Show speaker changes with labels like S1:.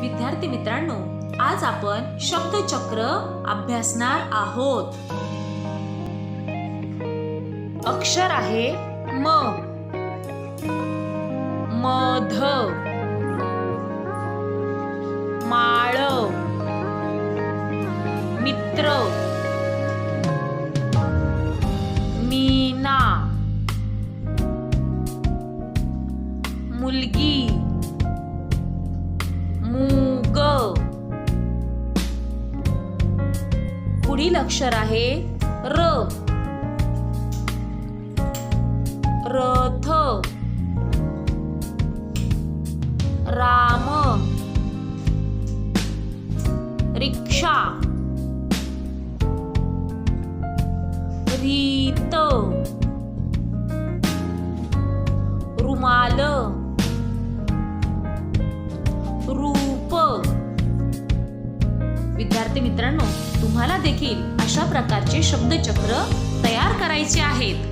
S1: विद्यार्थी मित्रांनो आज आपण शब्दचक्र अभ्यासणार आहोत. अक्षर आहे म. मध. माळ. मित्र. मीना. मुलगी. पुढील अक्षर आहे र. रथ. राम. रिक्षा. रीत. रुमाल. विद्यार्थी मित्रांनो तुम्हाला देखील अशा प्रकारचे शब्दचक्र तयार करायचे आहेत.